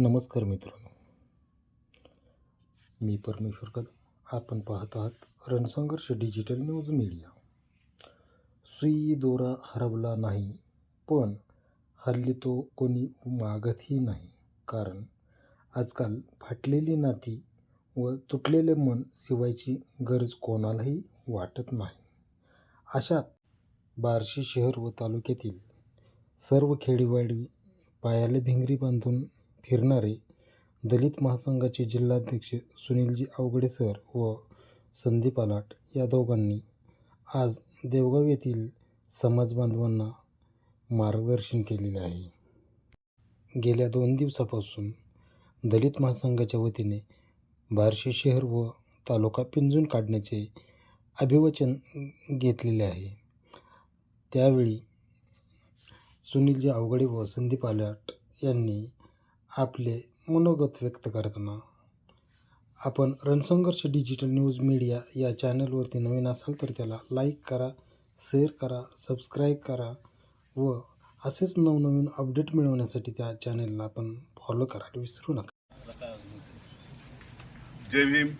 नमस्कार मित्रांनो. मी परमेश्वर कदम आपण पाहत आहात रणसंघर्ष डिजिटल न्यूज मीडिया. सुई दोरा हरवला नाही पण हल्ली तो कोणी मागतही नाही. कारण आजकाल फाटलेली नाती व तुटलेले मन शिवायची गरज कोणालाही वाटत नाही. अशात बार्शी शहर व तालुक्यातील सर्व खेडीवाडी पायाले भिंगरी बांधून फिरणारे दलित महासंघाचे जिल्हाध्यक्ष सुनीलजी अवघडे सर व संदीप आलाट या दोघांनी आज देवगाव येथील समाज बांधवांना मार्गदर्शन केलेले आहे. गेल्या दोन दिवसापासून दलित महासंघाच्या वतीने बार्शी शहर व तालुका पिंजून काढण्याचे अभिवचन घेतलेले आहे. त्यावेळी सुनीलजी अवघडे व संदीप आलाट यांनी आपले मनोगत व्यक्त करताना आपण रणसंघर्ष डिजिटल न्यूज मीडिया या चॅनलवरती नवीन असाल तर त्याला लाईक करा शेअर करा सबस्क्राईब करा व असेच नवनवीन अपडेट मिळवण्यासाठी त्या चॅनलला आपण फॉलो करायला विसरू नका. जय भीम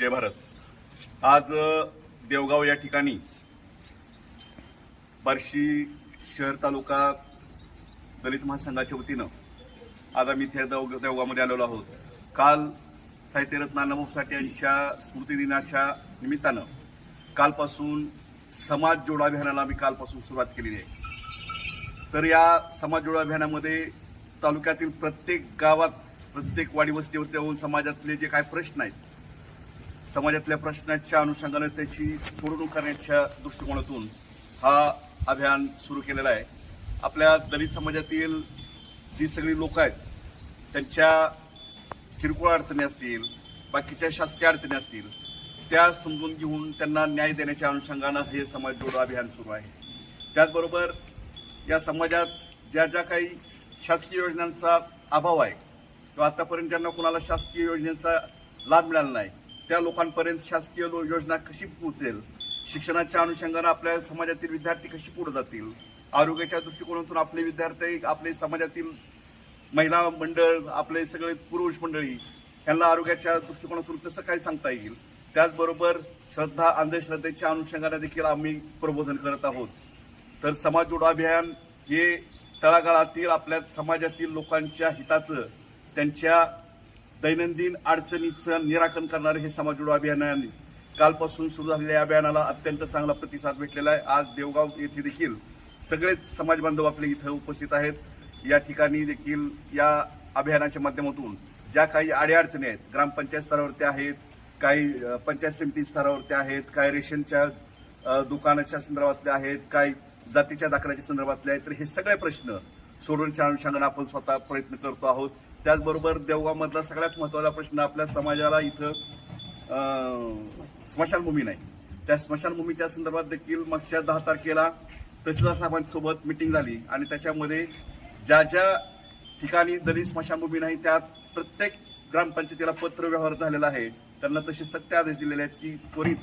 जय भारत. आज देवगाव या ठिकाणी बार्शी शहर तालुका दलित महासंघाच्या वतीनं आज आम्ही इथे देव देवगावमध्ये आलेलो आहोत. काल साहित्यरत्न अण्णाभाऊ साठे यांच्या स्मृतिदिनाच्या निमित्तानं कालपासून समाज जोड अभियानाला आम्ही कालपासून सुरुवात केलेली आहे. तर या समाज जोड अभियानामध्ये तालुक्यातील प्रत्येक गावात प्रत्येक वाडी वस्तीवरती येऊन समाजातले जे काय प्रश्न आहेत समाजातल्या प्रश्नाच्या अनुषंगाने त्याची सोडवणूक करण्याच्या दृष्टिकोनातून हा अभियान सुरू केलेला आहे. आपल्या दलित समाजातील जी सगळी लोक आहेत त्यांच्या किरकोळ अडचणी असतील बाकीच्या शासकीय अडचणी असतील त्या समजून घेऊन त्यांना न्याय देण्याच्या अनुषंगानं हे समाज जोडो अभियान सुरू आहे. त्याचबरोबर या समाजात ज्या ज्या काही शासकीय योजनांचा अभाव आहे किंवा आतापर्यंत ज्यांना कोणाला शासकीय योजनेचा लाभ मिळाला नाही त्या लोकांपर्यंत शासकीय लो- योजना कशी पोहोचेल शिक्षणाच्या अनुषंगानं आपल्या समाजातील विद्यार्थी कशी पुढे जातील आरोग्याच्या दृष्टिकोनातून आपले विद्यार्थी आपले समाजातील महिला मंडळ आपले सगळे पुरुष मंडळी यांना आरोग्याच्या दृष्टिकोनातून कसं काय सांगता येईल? त्याचबरोबर श्रद्धा अंधश्रद्धेच्या अनुषंगाने देखील आम्ही प्रबोधन करत आहोत. तर समाज जोडो अभियान हे तळागाळातील आपल्या समाजातील लोकांच्या हिताचं त्यांच्या दैनंदिन अडचणीचं निराकरण करणारं हे समाज जोडो अभियान आहे कालपासून सुरू झालेल्या अभियानाला अत्यंत चांगला प्रतिसाद भेटलेला आहे. आज देवगाव येथे देखील सगळेच समाज बांधव आपले इथं उपस्थित आहेत. या ठिकाणी देखील या अभियानाच्या माध्यमातून ज्या काही अडीअडचणी आहेत ग्रामपंचायत स्तरावरती आहेत काही पंचायत समिती स्तरावरती आहेत काही रेशनच्या दुकानाच्या संदर्भातले आहेत काही जातीच्या दाखल्याच्या संदर्भातले आहेत तर हे सगळे प्रश्न सोडवण्याच्या अनुषंगाने आपण स्वतः प्रयत्न करतो आहोत. त्याचबरोबर देवगावमधला सगळ्यात महत्त्वाचा प्रश्न आपल्या समाजाला इथं स्मशानभूमी नाही. त्या स्मशानभूमीच्या संदर्भात देखील मागच्या दहा तारखेला तहसीलदार साहेबांसोबत मिटिंग झाली आणि त्याच्यामध्ये ज्या ज्या ठिकाणी दलित स्मशानभूमी नाही त्यात प्रत्येक ग्रामपंचायतीला पत्र व्यवहार झालेला आहे. त्यांना तसे सत्य आदेश दिलेले आहेत की त्वरित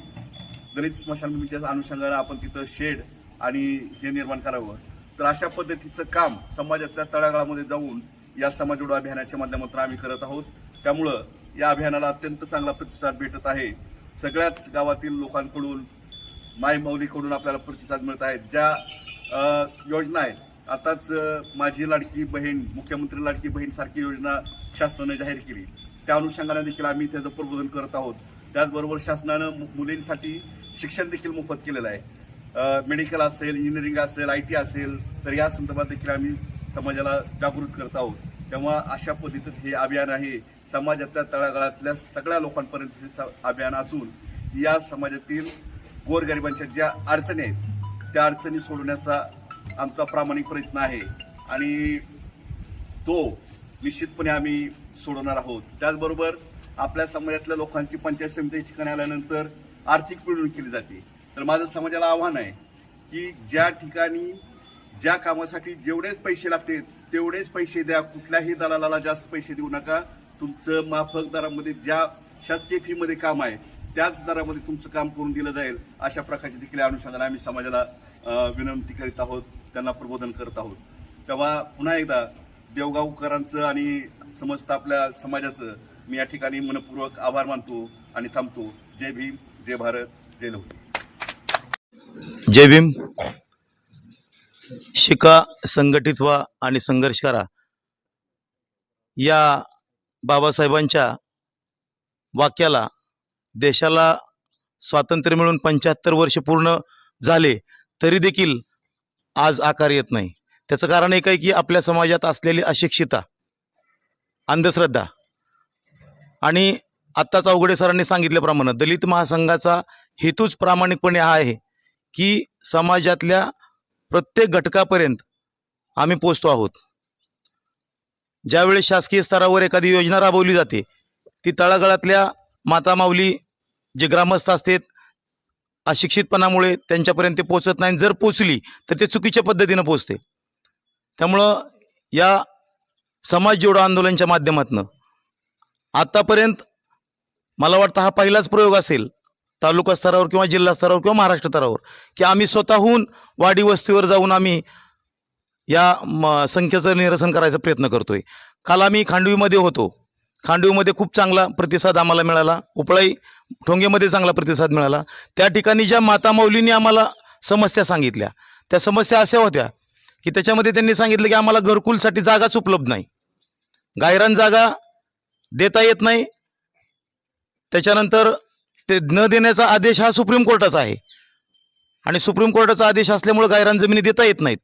दलित स्मशानभूमीच्या अनुषंगानं आपण तिथं शेड आणि हे निर्माण करावं. तर अशा पद्धतीचं काम समाजातल्या तळागाळामध्ये जाऊन या समाज जोडो अभियानाच्या माध्यमातून आम्ही करत आहोत. त्यामुळं या अभियानाला अत्यंत चांगला प्रतिसाद भेटत आहे. सगळ्याच गावातील लोकांकडून माय माऊलीकडून आपल्याला प्रतिसाद मिळत आहे. ज्या योजना आहेत आताच माझी लाडकी बहीण मुख्यमंत्री लाडकी बहीण सारखी योजना शासनाने जाहीर केली. त्या अनुषंगाने देखील आम्ही त्याचं प्रबोधन करत आहोत. त्याचबरोबर शासनानं मु- मुलींसाठी शिक्षण देखील मोफत केलेलं आहे. मेडिकल असेल इंजिनिअरिंग असेल आय टी असेल तर या संदर्भात देखील आम्ही समाजाला जागृत करत आहोत. तेव्हा अशा पद्धतीत हे अभियान आहे. समाजातल्या तळागाळातल्या सगळ्या लोकांपर्यंत हे स- अभियान असून या समाजातील गोरगरिबांच्या ज्या अडचणी आहेत त्या अडचणी सोडवण्याचा आमचा प्रामाणिक प्रयत्न आहे. आणि तो निश्चितपणे आम्ही सोडवणार आहोत. त्याचबरोबर आपल्या समाजातल्या लोकांची पंचायत समिती ठिकाणी आल्यानंतर आर्थिक पिळवणूक केली जाते. तर माझं समाजाला आव्हान आहे की ज्या ठिकाणी ज्या कामासाठी जेवढेच पैसे लागतील तेवढेच पैसे द्या. कुठल्याही दलालाला जास्त पैसे देऊ नका. तुमचं माफक दरामध्ये ज्या शासकीय फीमध्ये काम आहे त्याच दरामध्ये तुमचं काम करून दिलं जाईल अशा प्रकारचे देखील अनुषंगाने आम्ही समाजाला विनंती करीत आहोत त्यांना प्रबोधन करत आहोत. तेव्हा पुन्हा एकदा देवगावकरांचं आणि समस्त आपल्या समाजाचं मी या ठिकाणी मनपूर्वक आभार मानतो आणि थांबतो. जय भीम जय भारत जय लवकर जय भीम. शिका संघटित व्हा आणि संघर्ष करा. या बाबासाहेबांच्या वाक्याला देशाला स्वातंत्र्य मिळून पंच्याहत्तर वर्ष पूर्ण झाले. तरी देखील आज आकार येत नाही. त्याचं कारण एक आहे की आपल्या समाजात असलेली अशिक्षिता अंधश्रद्धा आणि आत्ताच अवघडे सरांनी सांगितल्याप्रमाणे दलित महासंघाचा हेतूच प्रामाणिकपणे हा आहे की समाजातल्या प्रत्येक घटकापर्यंत आम्ही पोचतो आहोत. ज्यावेळेस शासकीय स्तरावर एखादी योजना राबवली जाते ती तळागाळातल्या माता माऊली जे ग्रामस्थ असतात अशिक्षितपणामुळे त्यांच्यापर्यंत ते पोचत नाही. जर पोचली तर ते चुकीच्या पद्धतीनं पोचते त्यामुळं या समाज जोडो आंदोलनच्या माध्यमातनं आत्तापर्यंत मला वाटतं हा पहिलाच प्रयोग असेल तालुका स्तरावर किंवा जिल्हा स्तरावर किंवा महाराष्ट्र स्तरावर की आम्ही स्वतःहून वाडी वस्तीवर जाऊन आम्ही या म संख्येचं निरसन करायचा प्रयत्न करतोय. काल आम्ही खांडवीमध्ये होतो. खांडवीमध्ये खूप चांगला प्रतिसाद आम्हाला मिळाला. उपळाई ठोंगेमध्ये चांगला प्रतिसाद मिळाला. त्या ठिकाणी ज्या मातामाऊलींनी आम्हाला समस्या सांगितल्या त्या समस्या अशा होत्या की त्याच्यामध्ये त्यांनी सांगितलं की आम्हाला घरकुलसाठी जागाच उपलब्ध नाही. गायरान जागा देता येत नाही. त्याच्यानंतर ते न देण्याचा आदेश हा सुप्रीम कोर्टाचा आहे. आणि सुप्रीम कोर्टाचा आदेश असल्यामुळे गायरान जमिनी देता येत नाहीत.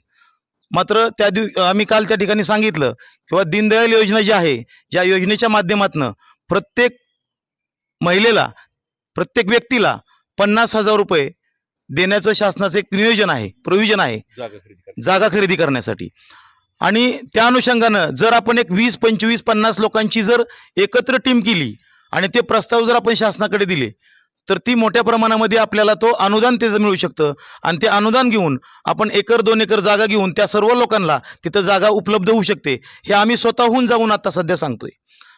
मात्र त्या दिव आम्ही काल त्या ठिकाणी सांगितलं किंवा दीनदयाल योजना जी आहे या योजनेच्या माध्यमातनं प्रत्येक महिलेला प्रत्येक व्यक्तीला पन्नास हजार रुपये देण्याचं शासनाचं एक नियोजन आहे प्रोव्हिजन आहे. जागा खरेदी करण्यासाठी. आणि त्या अनुषंगानं जर आपण एक वीस पंचवीस पन्नास लोकांची जर एकत्र टीम केली आणि ते प्रस्ताव जर आपण शासनाकडे दिले तर ती मोठ्या प्रमाणामध्ये आपल्याला तो अनुदान तिथं मिळू शकतं. आणि ते अनुदान घेऊन आपण एकर दोन एकर जागा घेऊन त्या सर्व लोकांना तिथं जागा उपलब्ध होऊ शकते हे आम्ही स्वतःहून जाऊन आता सध्या सांगतोय.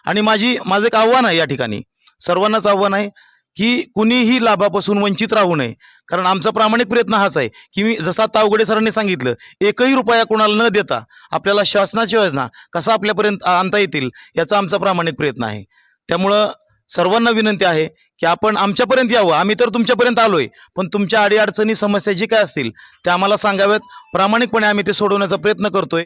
आणि माझी माझं एक आव्हान आहे या ठिकाणी. सर्वांनाच आव्हान आहे की कुणीही लाभापासून वंचित राहू नये. कारण आमचा प्रामाणिक प्रयत्न हाच आहे की मी जसा तावगडे सरांनी सांगितलं एकही रुपया कोणाला न देता आपल्याला शासनाची योजना कसा आपल्यापर्यंत आणता येतील याचा आमचा प्रामाणिक प्रयत्न आहे. त्यामुळं सर्वांना विनंती आहे की आपण आमच्यापर्यंत यावं. आम्ही तर तुमच्यापर्यंत आलोय. पण तुमच्या अडीअडचणी समस्या जी काय असतील त्या आम्हाला सांगाव्यात. प्रामाणिकपणे आम्ही ते सोडवण्याचा प्रयत्न करतोय.